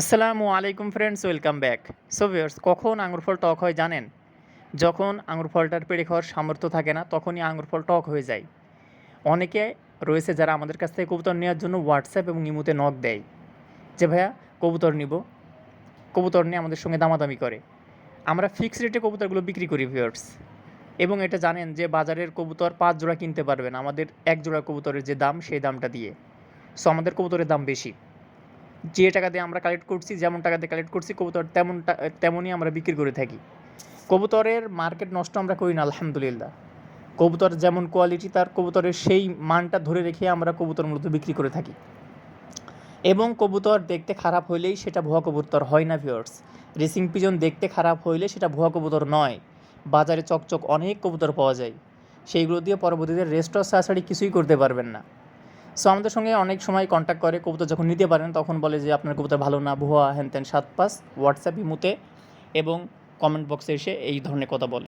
আসসালামু আলাইকুম friends welcome back so viewers কখন আঙুর ফল টক হয় জানেন? যখন আঙুর ফলটার পেড়ে খাওয়ার সামর্থ্য থাকে না, তখনই আঙুর ফল টক হয়ে যায়। অনেকে রয়েছে যারা আমাদের কাছ থেকে কবুতর নেওয়ার জন্য হোয়াটসঅ্যাপ এবং ইমুতে নক দেয়। যে ভাইয়া, কবুতর নিব। কবুতর নিয়ে আমাদের সঙ্গে দামাদামি করে। আমরা ফিক্সড রেটে কবুতরগুলো বিক্রি করি ভিউয়ার্স এবং এটা জানেন যে বাজারের কবুতর পাঁচ জোড়া কিনতে পারবেন। আমাদের এক জোড়া কবুতরের যে দাম, সেই দামটা দিয়ে। সো আমাদের কবুতরের দাম বেশি। যে টাকা দিয়ে আমরা কালেক্ট করছি, যেমন টাকা দিয়ে কালেক্ট করছি, কবুতর তেমন তেমনই আমরা বিক্রি করে থাকি। কবুতরের মার্কেট নষ্ট আমরা করি না, আলহামদুলিল্লাহ। কবুতর যেমন কোয়ালিটি তার কবুতরের সেই মানটা ধরে রেখে আমরা কবুতর মূলত বিক্রি করে থাকি। এবং কবুতর দেখতে খারাপ হইলেই সেটা ভুয়া কবুতর হয় না ভিওর্স রেসিং পিজন দেখতে খারাপ হইলে সেটা ভুয়া কবুতর নয়। বাজারে চকচক অনেক কবুতর পাওয়া যায়। সেইগুলো দিয়ে পরবর্তীতে রেস্টর ছাড়াছাড়ি কিছুই করতে পারবেন না। সো আমাদের সঙ্গে অনেক সময় কন্ট্যাক্ট করে, কবুতর যখন নিতে পারেন, তখন বলে যে, আপনার কবুতর ভালো না, ভুয়া হ্যান ত্যান সাত পাস হোয়াটসঅ্যাপ ইমুতে এবং কমেন্ট বক্সে এসে এই ধরনের কথা বলে।